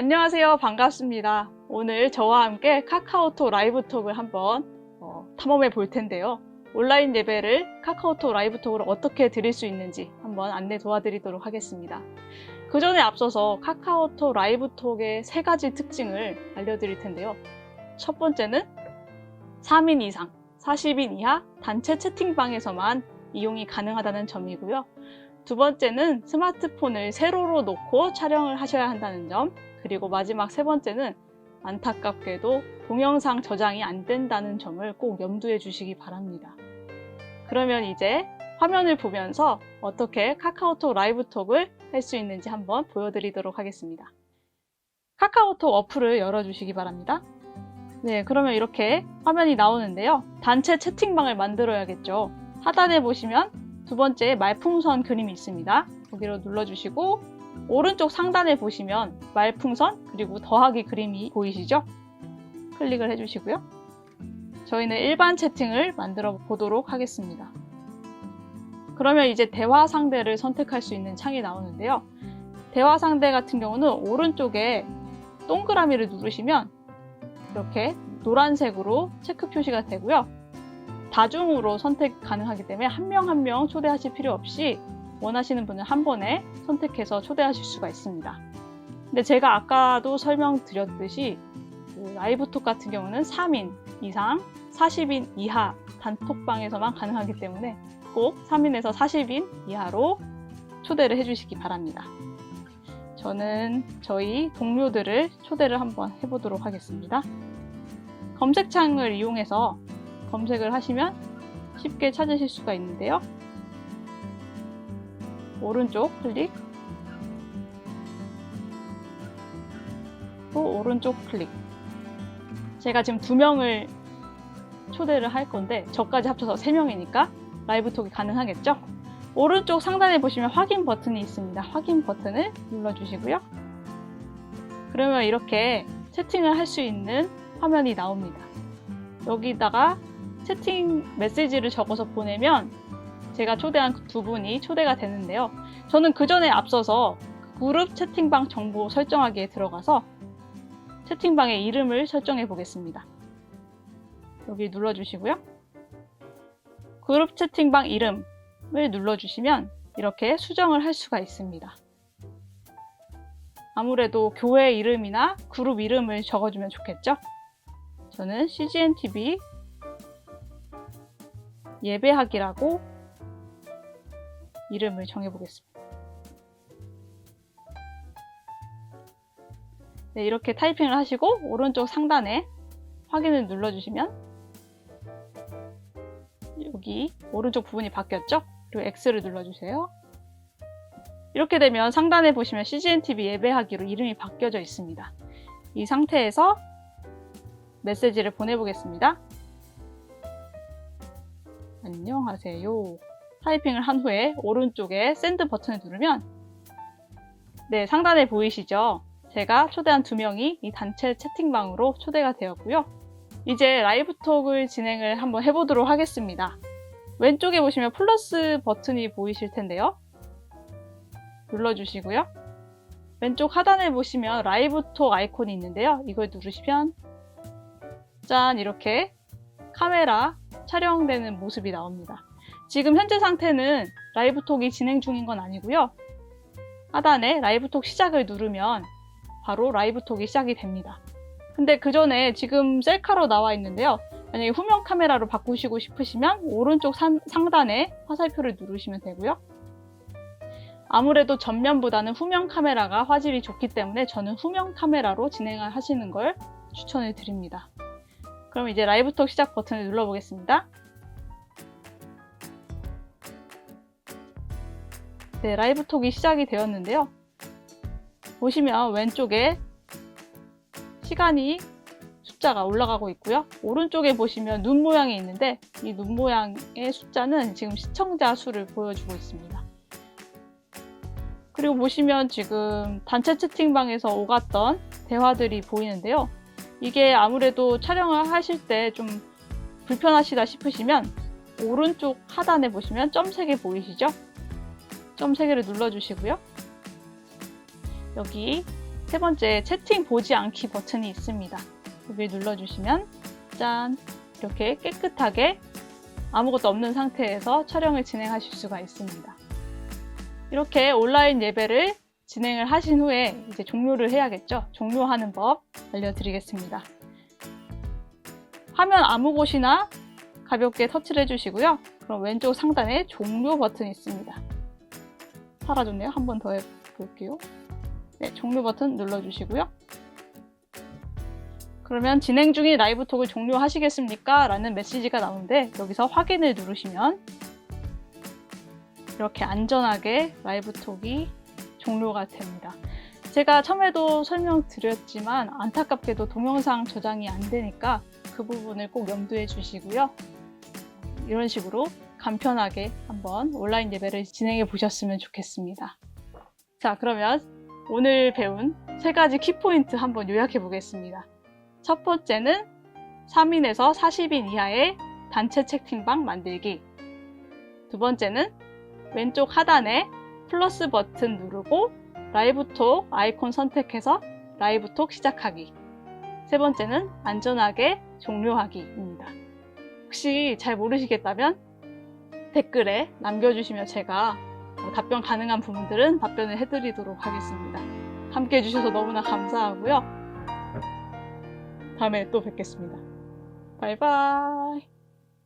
안녕하세요. 반갑습니다. 오늘 저와 함께 카카오톡 라이브톡을 한번 어, 탐험해 볼 텐데요. 온라인 예배를 카카오톡 라이브톡으로 어떻게 드릴 수 있는지 한번 안내 도와드리도록 하겠습니다. 그 전에 앞서서 카카오톡 라이브톡의 세 가지 특징을 알려드릴 텐데요. 첫 번째는 3인 이상, 40인 이하 단체 채팅방에서만 이용이 가능하다는 점이고요. 두 번째는 스마트폰을 세로로 놓고 촬영을 하셔야 한다는 점. 그리고 마지막 세 번째는 안타깝게도 동영상 저장이 안 된다는 점을 꼭 염두에 주시기 바랍니다. 그러면 이제 화면을 보면서 어떻게 카카오톡 라이브톡을 할 수 있는지 한번 보여드리도록 하겠습니다. 카카오톡 어플을 열어주시기 바랍니다. 네, 그러면 이렇게 화면이 나오는데요. 단체 채팅방을 만들어야겠죠. 하단에 보시면 두 번째 말풍선 그림이 있습니다. 거기로 눌러주시고 오른쪽 상단에 보시면 말풍선 그리고 더하기 그림이 보이시죠? 클릭을 해주시고요. 저희는 일반 채팅을 만들어 보도록 하겠습니다. 그러면 이제 대화 상대를 선택할 수 있는 창이 나오는데요. 대화 상대 같은 경우는 오른쪽에 동그라미를 누르시면 이렇게 노란색으로 체크 표시가 되고요. 다중으로 선택 가능하기 때문에 한 명 한 명 초대하실 필요 없이 원하시는 분은 한 번에 선택해서 초대하실 수가 있습니다. 근데 제가 아까도 설명드렸듯이 그 라이브톡 같은 경우는 3인 이상, 40인 이하 단톡방에서만 가능하기 때문에 꼭 3인에서 40인 이하로 초대를 해주시기 바랍니다. 저는 저희 동료들을 초대를 한번 해보도록 하겠습니다. 검색창을 이용해서 검색을 하시면 쉽게 찾으실 수가 있는데요. 오른쪽 클릭 또 오른쪽 클릭 제가 지금 두 명을 초대를 할 건데 저까지 합쳐서 세 명이니까 라이브 톡이 가능하겠죠? 오른쪽 상단에 보시면 확인 버튼이 있습니다. 확인 버튼을 눌러주시고요. 그러면 이렇게 채팅을 할 수 있는 화면이 나옵니다. 여기다가 채팅 메시지를 적어서 보내면 제가 초대한 그두 분이 초대가 되는데요. 저는 그 전에 앞서서 그룹 채팅방 정보 설정하기에 들어가서 채팅방의 이름을 설정해 보겠습니다. 여기 눌러주시고요. 그룹 채팅방 이름을 눌러주시면 이렇게 수정을 할 수가 있습니다. 아무래도 교회 이름이나 그룹 이름을 적어주면 좋겠죠? 저는 CGNTV 예배하기라고 이름을 정해보겠습니다. 네, 이렇게 타이핑을 하시고 오른쪽 상단에 확인을 눌러주시면 여기 오른쪽 부분이 바뀌었죠? 그리고 X를 눌러주세요. 이렇게 되면 상단에 보시면 CGNTV 예배하기로 이름이 바뀌어져 있습니다. 이 상태에서 메시지를 보내보겠습니다. 안녕하세요. 타이핑을 한 후에 오른쪽에 샌드 버튼을 누르면 네, 상단에 보이시죠? 제가 초대한 두 명이 이 단체 채팅방으로 초대가 되었고요. 이제 라이브 톡을 진행을 한번 해보도록 하겠습니다. 왼쪽에 보시면 플러스 버튼이 보이실 텐데요. 눌러주시고요. 왼쪽 하단에 보시면 라이브 톡 아이콘이 있는데요. 이걸 누르시면 짠 이렇게 카메라 촬영되는 모습이 나옵니다. 지금 현재 상태는 라이브톡이 진행 중인 건 아니고요. 하단에 라이브톡 시작을 누르면 바로 라이브톡이 시작이 됩니다. 근데 그 전에 지금 셀카로 나와 있는데요. 만약에 후면 카메라로 바꾸시고 싶으시면 오른쪽 상, 상단에 화살표를 누르시면 되고요. 아무래도 전면보다는 후면 카메라가 화질이 좋기 때문에 저는 후면 카메라로 진행을 하시는 걸 추천을 드립니다. 그럼 이제 라이브톡 시작 버튼을 눌러보겠습니다. 네, 라이브 톡이 시작이 되었는데요. 보시면 왼쪽에 시간이 숫자가 올라가고 있고요. 오른쪽에 보시면 눈 모양이 있는데 이 눈 모양의 숫자는 지금 시청자 수를 보여주고 있습니다. 그리고 보시면 지금 단체 채팅방에서 오갔던 대화들이 보이는데요. 이게 아무래도 촬영을 하실 때 좀 불편하시다 싶으시면 오른쪽 하단에 보시면 점 3개 보이시죠? 점 3개를 눌러주시고요. 여기 세 번째, 채팅 보지 않기 버튼이 있습니다. 여기 눌러주시면 짠! 이렇게 깨끗하게 아무것도 없는 상태에서 촬영을 진행하실 수가 있습니다. 이렇게 온라인 예배를 진행을 하신 후에 이제 종료를 해야겠죠. 종료하는 법 알려드리겠습니다. 화면 아무 곳이나 가볍게 터치를 해주시고요. 그럼 왼쪽 상단에 종료 버튼이 있습니다. 사라졌네요. 한 번 더 해볼게요. 네, 종료 버튼 눌러주시고요. 그러면 진행 중인 라이브 톡을 종료하시겠습니까? 라는 메시지가 나오는데 여기서 확인을 누르시면 이렇게 안전하게 라이브 톡이 종료가 됩니다. 제가 처음에도 설명드렸지만 안타깝게도 동영상 저장이 안 되니까 그 부분을 꼭 염두해 주시고요. 이런 식으로 간편하게 한번 온라인 예배를 진행해 보셨으면 좋겠습니다. 자, 그러면 오늘 배운 세 가지 키포인트 한번 요약해 보겠습니다. 첫 번째는 3인에서 40인 이하의 단체 채팅방 만들기. 두 번째는 왼쪽 하단에 플러스 버튼 누르고 라이브톡 아이콘 선택해서 라이브톡 시작하기. 세 번째는 안전하게 종료하기입니다. 혹시 잘 모르시겠다면 댓글에 남겨주시면 제가 어, 답변 가능한 부분들은 답변을 해드리도록 하겠습니다. 함께 해주셔서 너무나 감사하고요. 다음에 또 뵙겠습니다. 바이바이.